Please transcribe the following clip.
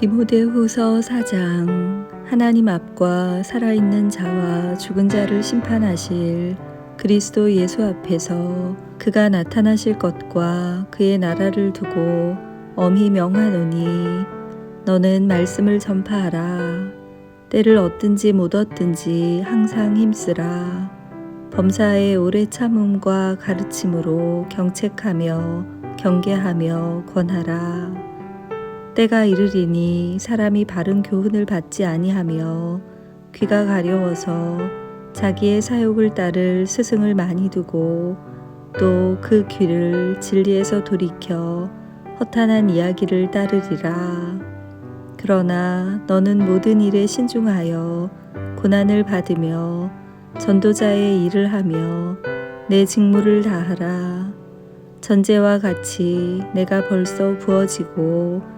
디모데후서 4장 하나님 앞과 살아있는 자와 죽은 자를 심판하실 그리스도 예수 앞에서 그가 나타나실 것과 그의 나라를 두고 엄히 명하노니 너는 말씀을 전파하라. 때를 얻든지 못 얻든지 항상 힘쓰라. 범사의 오래 참음과 가르침으로 경책하며 경계하며 권하라 때가 이르리니 사람이 바른 교훈을 받지 아니하며 귀가 가려워서 자기의 사욕을 따를 스승을 많이 두고 또 그 귀를 진리에서 돌이켜 허탄한 이야기를 따르리라. 그러나 너는 모든 일에 신중하여 고난을 받으며 전도자의 일을 하며 내 직무를 다하라. 전제와 같이 내가 벌써 부어지고